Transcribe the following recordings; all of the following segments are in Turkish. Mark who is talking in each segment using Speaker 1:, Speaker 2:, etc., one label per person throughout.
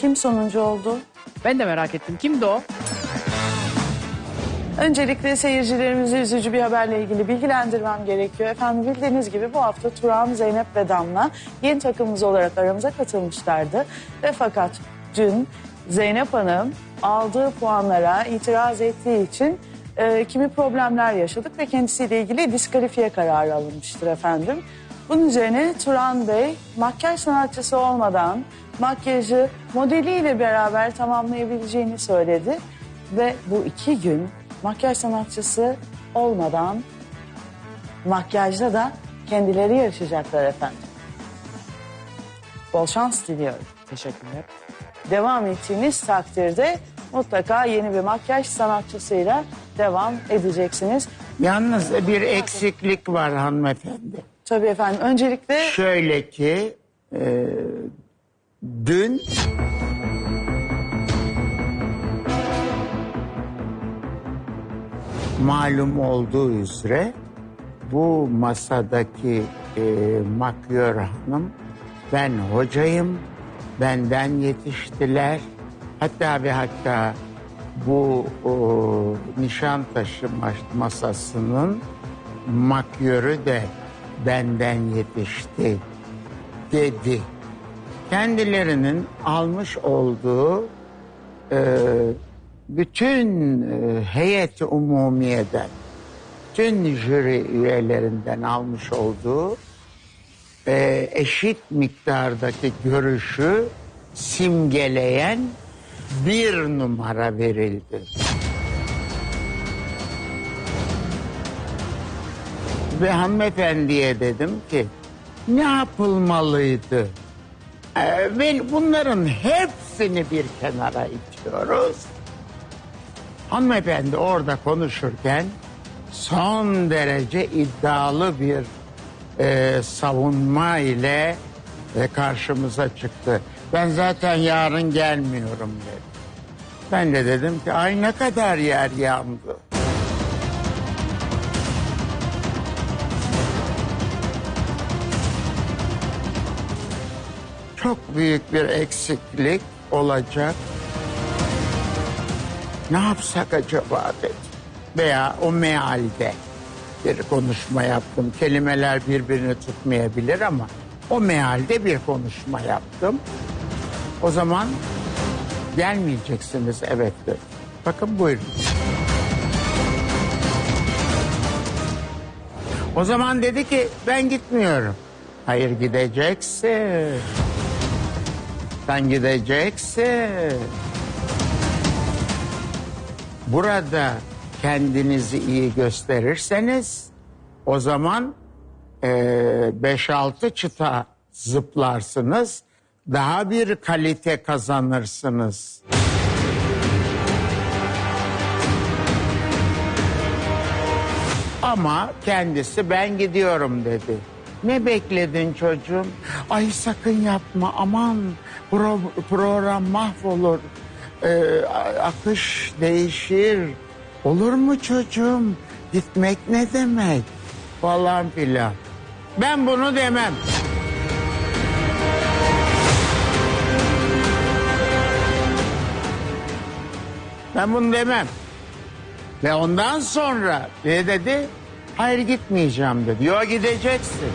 Speaker 1: Kim sonuncu oldu?
Speaker 2: Ben de merak ettim. Kimdi o?
Speaker 1: Öncelikle seyircilerimizi üzücü bir haberle ilgili bilgilendirmem gerekiyor. Efendim bildiğiniz gibi bu hafta Turan, Zeynep ve Damla yeni takımımız olarak aramıza katılmışlardı. Ve fakat dün Zeynep Hanım aldığı puanlara itiraz ettiği için e, kimi problemler yaşadık ve kendisiyle ilgili diskalifiye kararı alınmıştır efendim. Bunun üzerine Turan Bey makyaj sanatçısı olmadan makyajı modeliyle beraber tamamlayabileceğini söyledi. Ve bu iki gün makyaj sanatçısı olmadan makyajda da kendileri yarışacaklar efendim. Bol şans diliyorum.
Speaker 2: Teşekkürler.
Speaker 1: Devam ettiğiniz takdirde mutlaka yeni bir makyaj sanatçısıyla devam edeceksiniz.
Speaker 3: Yalnız bir eksiklik var hanımefendi.
Speaker 1: Tabii efendim öncelikle
Speaker 3: Şöyle ki e, dün malum olduğu üzere bu masadaki e, makyör hanım ben hocayım benden yetiştiler hatta ve hatta bu o, Nişantaşı mas- masasının makyörü de benden yetişti dedi. Kendilerinin almış olduğu e, bütün e, heyeti umumiyeden, tüm jüri üyelerinden almış olduğu e, eşit miktardaki görüşü simgeleyen bir numara verildi. Ve hanımefendiye dedim ki ne yapılmalıydı? Ee, ve bunların hepsini bir kenara itiyoruz. Hanımefendi orada konuşurken son derece iddialı bir e, savunma ile e, karşımıza çıktı. Ben zaten yarın gelmiyorum dedi. Ben de dedim ki ay ne kadar yer yandı. Çok büyük bir eksiklik olacak. Ne yapsak acaba dedim. Veya o mealde bir konuşma yaptım. Kelimeler birbirini tutmayabilir ama o mealde bir konuşma yaptım. O zaman gelmeyeceksiniz evet dedi. Bakın buyurun. O zaman dedi ki ben gitmiyorum. Hayır gideceksin. Sen gideceksin. Burada kendinizi iyi gösterirseniz o zaman eee, beş altı çıta zıplarsınız. Daha bir kalite kazanırsınız. Ama kendisi ben gidiyorum dedi. Ne bekledin çocuğum? Ay sakın yapma aman pro- program mahvolur. Ee, akış değişir. Olur mu çocuğum? Gitmek ne demek? Falan filan. Ben bunu demem. Ben bunu demem. Ve ondan sonra ne dedi? Hayır gitmeyeceğim dedi. Yok gideceksin.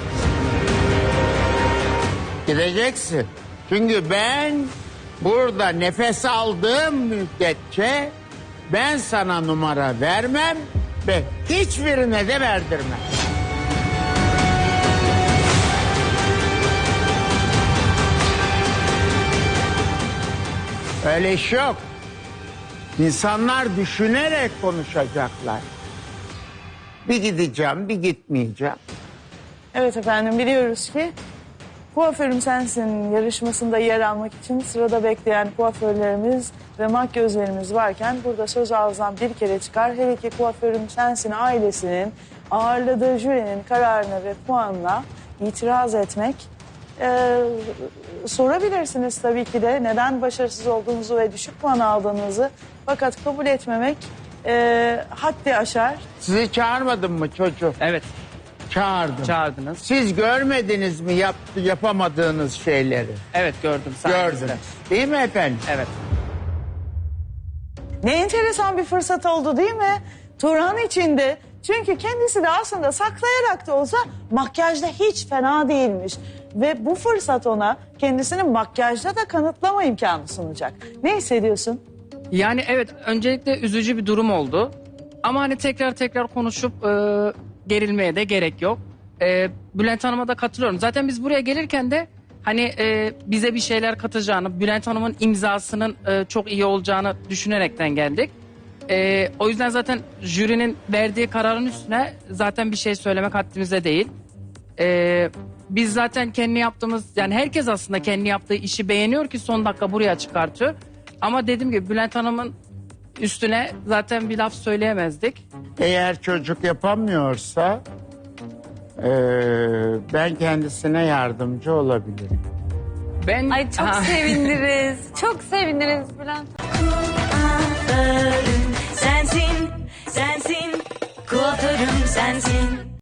Speaker 3: Gideceksin. Çünkü ben burada nefes aldığım müddetçe ben sana numara vermem ve hiçbirine de verdirmem. Öyle iş yok. İnsanlar düşünerek konuşacaklar. Bir gideceğim, bir gitmeyeceğim.
Speaker 1: evet efendim biliyoruz ki Kuaförüm Sensin yarışmasında yer almak için sırada bekleyen kuaförlerimiz ve makyözlerimiz varken burada söz ağızdan bir kere çıkar. Her iki Kuaförüm Sensin ailesinin ağırladığı jürinin kararına ve puanla itiraz etmek e, sorabilirsiniz tabii ki de neden başarısız olduğunuzu ve düşük puan aldığınızı fakat kabul etmemek e, haddi aşar.
Speaker 3: Sizi çağırmadım mı çocuğum?
Speaker 2: Evet.
Speaker 3: Çağırdım.
Speaker 2: Çağırdınız.
Speaker 3: Siz görmediniz mi yap, yapamadığınız şeyleri?
Speaker 2: Evet gördüm. sayenizde.
Speaker 3: Gördünüz. Değil mi efendim?
Speaker 2: Evet.
Speaker 1: Ne enteresan bir fırsat oldu değil mi? Turan içinde. Çünkü kendisi de aslında saklayarak da olsa makyajda hiç fena değilmiş. Ve bu fırsat ona kendisini makyajda da kanıtlama imkanı sunacak. Ne hissediyorsun?
Speaker 2: Yani evet öncelikle üzücü bir durum oldu. Ama hani tekrar tekrar konuşup e, gerilmeye de gerek yok. E, Bülent Hanım'a da katılıyorum. Zaten biz buraya gelirken de hani e, bize bir şeyler katacağını, Bülent Hanım'ın imzasının e, çok iyi olacağını düşünerekten geldik. E, o yüzden zaten jürinin verdiği kararın üstüne zaten bir şey söylemek haddimizde değil. E, biz zaten kendi yaptığımız yani herkes aslında kendi yaptığı işi beğeniyor ki son dakika buraya çıkartıyor. Ama dediğim gibi Bülent Hanım'ın üstüne zaten bir laf söyleyemezdik.
Speaker 3: Eğer çocuk yapamıyorsa eee, ben kendisine yardımcı olabilirim.
Speaker 2: Ben
Speaker 4: Ay çok
Speaker 2: Ha,
Speaker 4: seviniriz. Çok seviniriz Bülent.
Speaker 5: Sensin, sensin. Kuaförüm sensin.